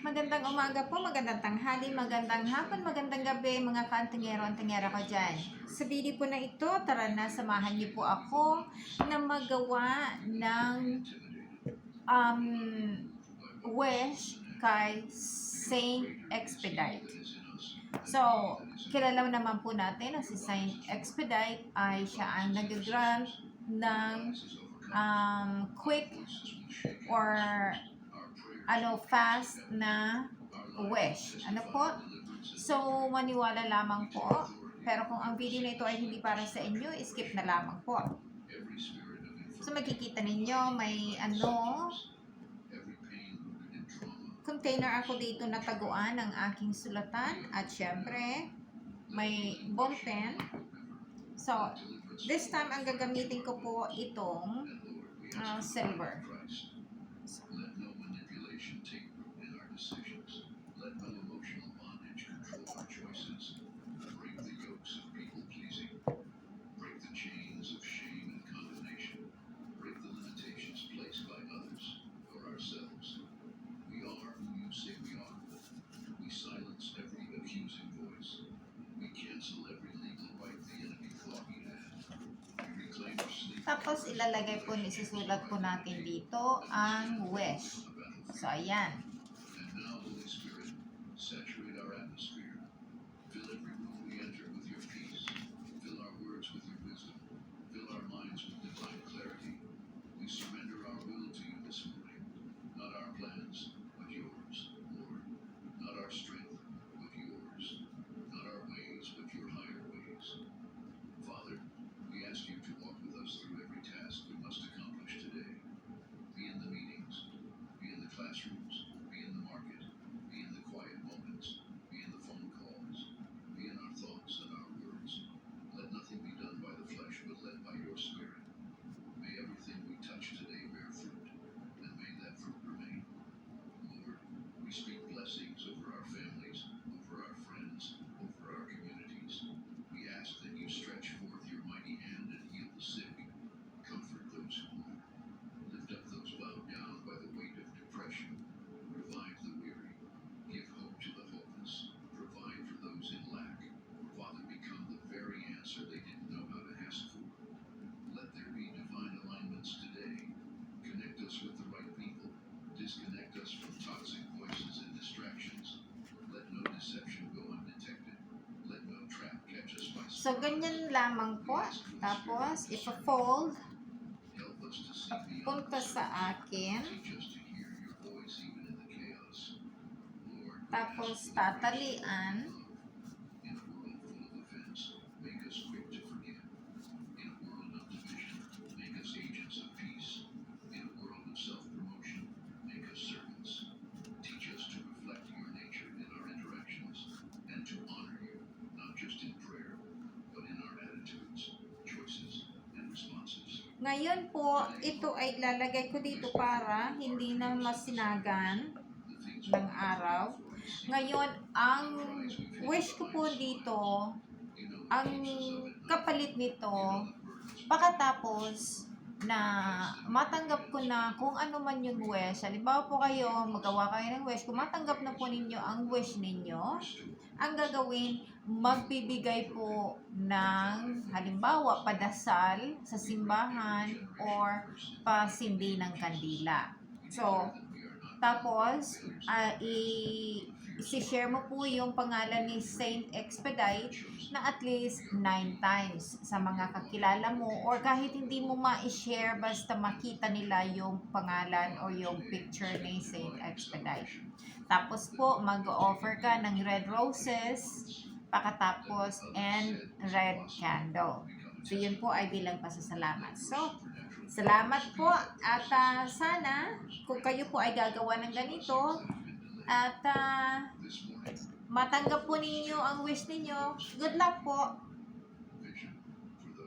Magandang umaga po, magandang tanghali, magandang hapon, magandang gabi mga kaantingero at tingera ko dyan. Sa video po na ito, tara na samahan niyo po ako na magawa ng um, wish kay Saint Expedite. So, kilala naman po natin na si Saint Expedite ay siya ang nag-grant ng um, quick or ano, fast na wish. Ano po? So, maniwala lamang po. Pero kung ang video na ito ay hindi para sa inyo, skip na lamang po. So, makikita ninyo, may ano, container ako dito na taguan ng aking sulatan. At syempre, may ball pen. So, this time, ang gagamitin ko po itong uh, silver. Let Tapos, ilalagay po, isusulat po natin dito ang wish. So, ayan. Saturate our atmosphere. Fill every So, ganyan lamang po. Tapos, ipa-fold. Punta sa akin. Teach us Ngayon po, ito ay lalagay ko dito para hindi na masinagan ng araw. Ngayon, ang wish ko po dito, ang kapalit nito, pagkatapos na matanggap ko na kung ano man yung wish. Halimbawa po kayo, magawa kayo ng wish. Kung matanggap na po ninyo ang wish ninyo, ang gagawin, magbibigay po ng halimbawa padasal sa simbahan or pasindi ng kandila. So, tapos, ah, i- i-share mo po yung pangalan ni Saint Expedite na at least 9 times sa mga kakilala mo or kahit hindi mo ma-share basta makita nila yung pangalan or yung picture ni Saint Expedite. Tapos po, mag-offer ka ng red roses, pakatapos, and red candle. So, yun po ay bilang pasasalamat. So, salamat po at ah, sana kung kayo po ay gagawa ng ganito at ah, matanggap po ninyo ang wish ninyo, good luck po!